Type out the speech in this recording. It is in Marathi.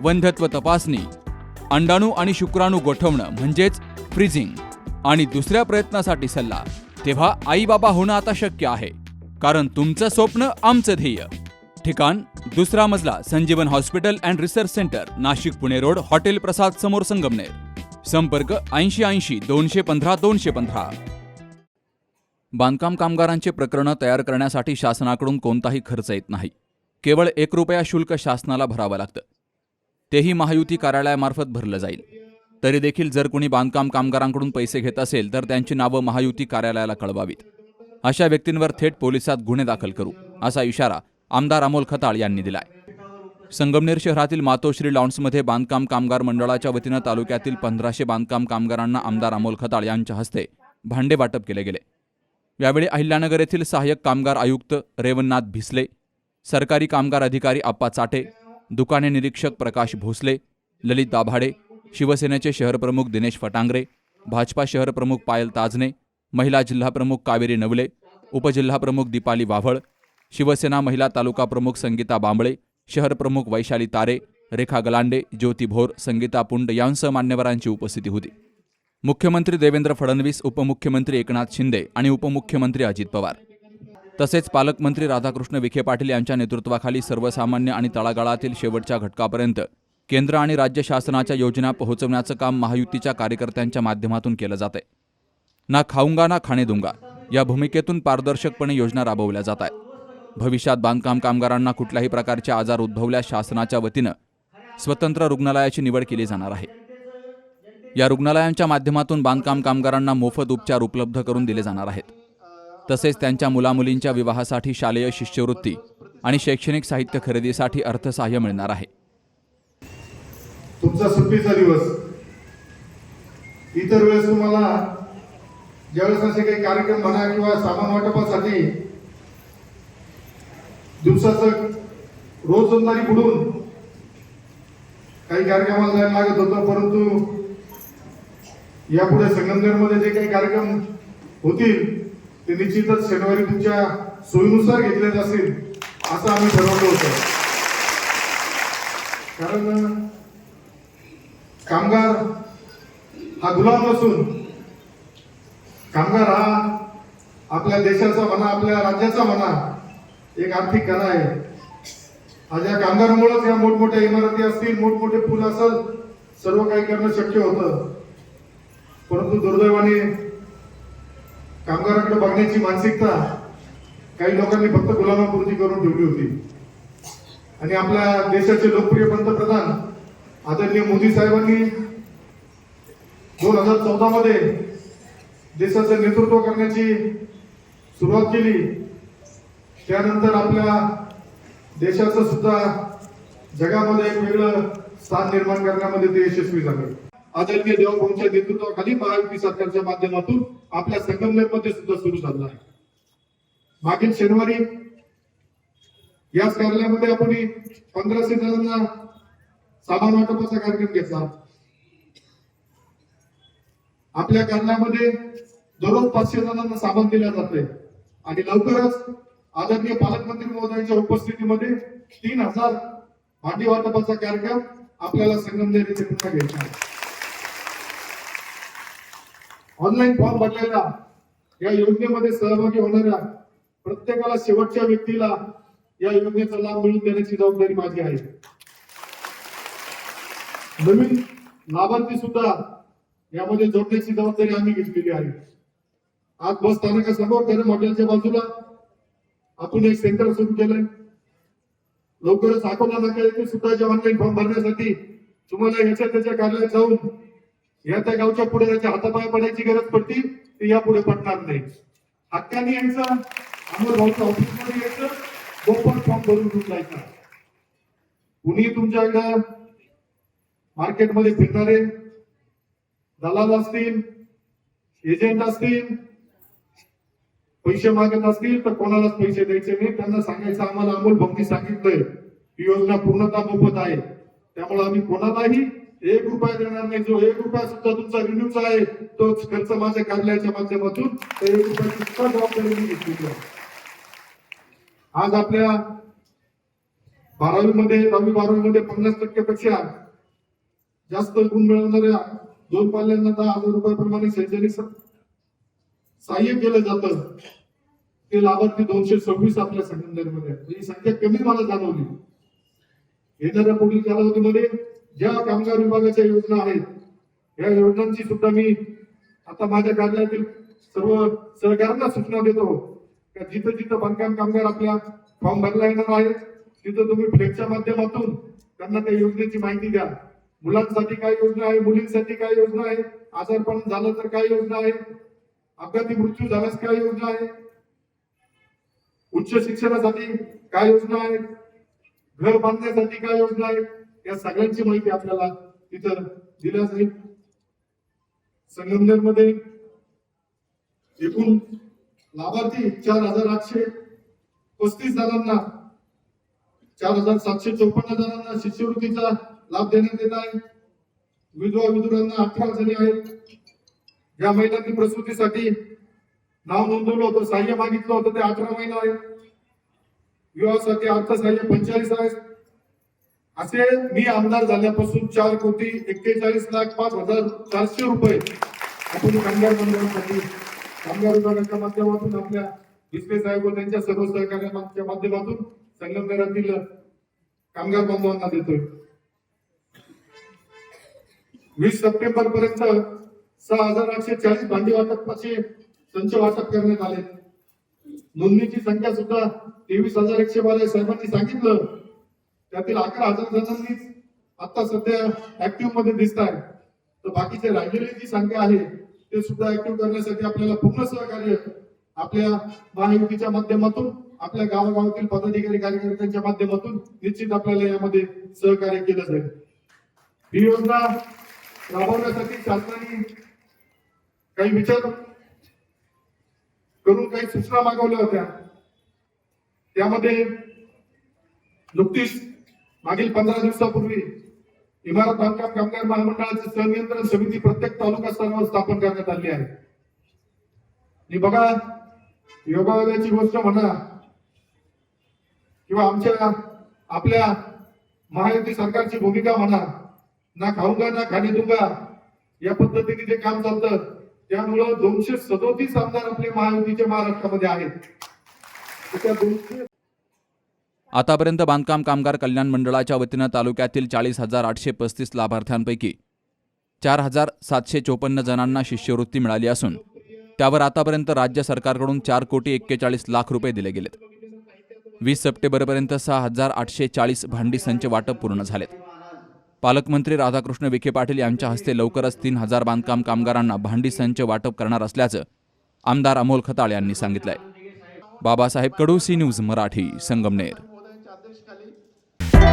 वंध्यत्व तपासणी अंडाणू आणि शुक्राणू गोठवणं म्हणजेच फ्रीजिंग आणि दुसऱ्या प्रयत्नासाठी सल्ला. तेव्हा आई बाबा होणं आता शक्य आहे कारण तुमचं स्वप्न आमचं ध्येय. ठिकाण दुसरा मजला Sanjeevan hospital and research centre Nashik Pune road hotel Prasad समोर संगमनेर. संपर्क ऐंशी ऐंशी दोनशे पंधरा दोनशे पंधरा. बांधकाम कामगारांचे प्रकरणं तयार करण्यासाठी शासनाकडून कोणताही खर्च येत नाही. केवळ एक रुपया शुल्क शासनाला भरावं लागतं. तेही महायुती कार्यालयामार्फत भरलं जाईल. तरी देखील जर कोणी बांधकाम कामगारांकडून पैसे घेत असेल तर त्यांची नावं महायुती कार्यालयाला कळवावीत. अशा व्यक्तींवर थेट पोलिसात गुन्हे दाखल करू असा इशारा आमदार अमोल खताळ यांनी दिलाय. संगमनेर शहरातील मातोश्री लॉन्समध्ये बांधकाम कामगार मंडळाच्या वतीनं तालुक्यातील पंधराशे बांधकाम कामगारांना आमदार अमोल खताळ यांच्या हस्ते भांडे वाटप केले गेले. यावेळी अहिल्यानगर येथील सहाय्यक कामगार आयुक्त रेवणनाथ भिसले सरकारी कामगार अधिकारी आप्पा चाटे दुकाने निरीक्षक प्रकाश भोसले ललित दाभाडे शिवसेनेचे शहरप्रमुख दिनेश फटांगरे भाजपा शहरप्रमुख पायल ताजने महिला जिल्हाप्रमुख कावेरी नवले उपजिल्हाप्रमुख दीपाली वाव्हळ शिवसेना महिला तालुका प्रमुख संगीता बांबळे शहरप्रमुख वैशाली तारे रेखा गलांडे ज्योती भोर संगीता पुंड यांसह मान्यवरांची उपस्थिती होती. मुख्यमंत्री देवेंद्र फडणवीस उपमुख्यमंत्री एकनाथ शिंदे आणि उपमुख्यमंत्री अजित पवार. तसेच पालकमंत्री राधाकृष्ण विखे पाटील यांच्या नेतृत्वाखाली सर्वसामान्य आणि तळागाळातील शेवटच्या घटकापर्यंत केंद्र आणि राज्य शासनाच्या योजना पोहोचवण्याचं काम महायुतीच्या कार्यकर्त्यांच्या माध्यमातून केलं जात ना खाऊंगा ना खाणेदुंगा या भूमिकेतून पारदर्शकपणे योजना राबवल्या जात आहेत भविष्यात बांधकाम कामगारांना कुठल्याही प्रकारचे आजार उद्भवल्यास शासनाच्या वतीनं स्वतंत्र रुग्णालयाची निवड केली जाणार आहे. या रुग्णालयांच्या माध्यमातून बांधकाम कामगारांना मोफत उपचार उपलब्ध करून दिले जाणार आहेत. तसेच त्यांच्या मुलामुलींच्या विवाहासाठी शालेय शिष्यवृत्ती आणि शैक्षणिक साहित्य खरेदीसाठी अर्थसहाय्य मिळणार आहे. तुमचा सुट्टीचा दिवस. इतर वेळेस तुम्हाला ज्यावेळेस असे काही कार्यक्रम म्हणा किंवा सामान वाटपासाठी दिवसाचं रोज जमणारी बुडून काही कार्यक्रमाला जायला लागत होतं परंतु यापुढे संगमनेरमध्ये जे काही कार्यक्रम होतील ते निश्चितच शनिवारी तुमच्या सोयीनुसार घेतले जातील असं आम्ही ठरवलं होतं. कारण कामगार हा गुलाम नसून कामगार हा आपल्या देशाचा म्हणा आपल्या राज्याचा म्हणा एक आर्थिक कणा आहे. आज या कामगारामुळेच या मोठमोठ्या इमारती असतील मोठमोठे पूल असेल सर्व काही करणं शक्य होतं. परंतु दुर्दैवाने कामगारांकडे बघण्याची मानसिकता काही लोकांनी फक्त गुलामापुरती करून ठेवली होती. आणि आपल्या देशाचे लोकप्रिय पंतप्रधान आदरणीय मोदी साहेबांनी दोन हजार चौदा मध्ये देशाचं नेतृत्व करण्याची सुरुवात केली. त्यानंतर आपल्या देशाचं सुद्धा जगामध्ये एक वेगळं स्थान निर्माण करण्यामध्ये ते यशस्वी झाले. आदरणीय देवभाऊंच्या नेतृत्वाखाली महायुती सरकारच्या माध्यमातून आपल्या संगमनेरमध्ये सुद्धा सुरू झालं आहे. मागील शनिवारी याच कार्यालयामध्ये आपण पंधराशे जणांना सामान वाटपाचा कार्यक्रम घेतला. आपल्या कार्यालयामध्ये दररोज पाचशे जणांना सामान दिल्या जाते आणि लवकरच आदरणीय पालकमंत्री महोदयांच्या उपस्थितीमध्ये तीन हजार भांडी वाटपाचा कार्यक्रम आपल्याला संगमनेर येथे पुन्हा घ्यायचा आहे. ऑनलाईन फॉर्म भरलेला. या योजनेमध्ये सहभागी होणाऱ्या प्रत्येकाला शेवटच्या व्यक्तीला या योजनेचा लाभ मिळवून देण्याची जबाबदारी माझी आहे. नवीन लाभार्थी सुद्धा यामध्ये जोडण्याची जबाबदारी आम्ही घेतलेली आहे. आज बस स्थानकासमोर त्याने हॉटेलच्या बाजूला आपण एक सेंटर सुरू केलंय. लवकरच अकोला नाका येथे सुद्धा जे ऑनलाईन फॉर्म भरण्यासाठी तुम्हाला याच्या त्याच्या कार्यालयात जाऊन या त्या गावच्या पुढे त्याच्या हातापाय पडायची गरज पडती या यापुढे पडणार नाही. हक्काने यायचं अमोल भाऊच्या ऑफिसमध्ये यायचं गोपन फॉर्म भरून घेऊन जायचा कुणी तुमच्याकडं मार्केटमध्ये फिरणारे? दलाल असतील एजंट असतील पैसे मागत असतील तर कोणालाच पैसे द्यायचे नाही. त्यांना सांगायचं आम्हाला अमोल भक्ती सांगितलंय ही योजना पूर्णतः मोफत आहे. त्यामुळे आम्ही कोणालाही एक रुपया देणार नाही जो एक रुपया सुद्धा तुमचा रिन्यूचा आहे तोच खर्च माझ्या कार्यालयाच्या माध्यमातून त्या एक रुपयाची सुद्धा जबाबदारी मी घेतलेली आज आपल्या बारावीमध्ये दहावी बारावीमध्ये पन्नास टक्क्यापेक्षा जास्त गुण मिळवणाऱ्या दोन पाल्यांना दहा हजार रुपयाप्रमाणे शैक्षणिक सहाय्य केलं जातं. ते लाभार्थी दोनशे सव्वीस आपल्या संघटनेमध्ये ही संख्या कमी मला जाणवली. येणाऱ्या पुढील कालावधीमध्ये ज्या कामगार विभागाच्या योजना आहेत या योजनांची सुद्धा मी आता माझ्या कार्यालयातील सर्व सहकार्यांना सूचना देतो. का जिथं जिथं बांधकाम कामगार आपल्या फॉर्म भरला येणार आहेत तिथं तुम्ही फ्लेक्सच्या माध्यमातून त्यांना त्या योजनेची माहिती द्या. मुलांसाठी काय योजना आहे मुलींसाठी काय योजना आहे आजारपण झालं तर काय योजना आहे अपघाती मृत्यू झाल्यास काय योजना आहे उच्च शिक्षणासाठी काय योजना आहे घर बांधण्यासाठी काय योजना आहे या सगळ्यांची माहिती आपल्याला तिथं दिल्या जाईल संगमनेरमध्ये एकूण लाभार्थी चार हजार आठशे पस्तीस जणांना चार हजार सातशे चौपन्न जणांना शिष्यवृत्तीचा लाभ देण्यात येत आहे. विधवा विधुरांना अठरा जणी आहेत. ज्या महिलांनी प्रसूतीसाठी नाव नोंदवलं होतं सहाय्य मागितलं होतं ते अठरा महिला आहेत. विवाहासाठी अर्थसहाय्य पंचेचाळीस आहे असे मी आमदार झाल्यापासून चार कोटी एक्केचाळीस लाख पाच हजार चारशे रुपये आपण कामगार मंडळासाठी कामगार विभागाच्या माध्यमातून आपल्या विश्लेष साहेब व त्यांच्या सर्व सहकार्याच्या माध्यमातून संगमनेरातील कामगार बांधवांना देतोय. वीस सप्टेंबर पर्यंत सहा हजार आठशे चाळीस भांडी वाटपाचे संच वाटप करण्यात आले. नोंदणीची संख्या सुद्धा तेवीस हजार एकशे बारा साहेबांनी सांगितलं त्यातील अकरा हजार जणांनी आता सध्या ऍक्टिव्हमध्ये दिसत आहे तर बाकीचे राहिलेली जी संख्या आहे ते सुद्धा ऍक्टिव्ह करण्यासाठी आपल्याला पूर्ण सहकार्य आपल्या महायुतीच्या माध्यमातून आपल्या गावागावातील पदाधिकारी कार्यकर्त्यांच्या माध्यमातून निश्चित आपल्याला यामध्ये सहकार्य केलं जाईल. ही योजना राबवण्यासाठी शासनाने काही विचार करून काही सूचना मागवल्या होत्या. त्यामध्ये नुकतीच मागील पंधरा दिवसापूर्वी इमारत बांधकाम कामगार महामंडळाची संनियंत्रण समिती प्रत्येक तालुका स्तरावर स्थापन करण्यात आली आहे. आणि बघा योगायोगाची गोष्ट म्हणा किंवा आमच्या आपल्या महायुती सरकारची भूमिका म्हणा ना खाऊंगा ना खाणे दुंगा या पद्धतीने जे काम चालतं त्यामुळं दोनशे सदोतीस आमदार आपले महायुतीच्या महाराष्ट्रामध्ये आहेत. त्या दोनशे आतापर्यंत बांधकाम कामगार कल्याण मंडळाच्या वतीनं तालुक्यातील चाळीस हजार आठशे पस्तीस लाभार्थ्यांपैकी चार हजार सातशे चोपन्न जणांना शिष्यवृत्ती मिळाली असून त्यावर आतापर्यंत राज्य सरकारकडून चार कोटी एक्केचाळीस लाख रुपये दिले गेलेत. वीस सप्टेंबरपर्यंत सहा हजार आठशे चाळीस भांडी संच वाटप पूर्ण झालेत. पालकमंत्री राधाकृष्ण विखे पाटील यांच्या हस्ते लवकरच तीन हजार बांधकाम कामगारांना भांडी संच वाटप करणार असल्याचं आमदार अमोल खताळ यांनी सांगितलंय. Babasaheb Kadu C news Marathi Sangamner.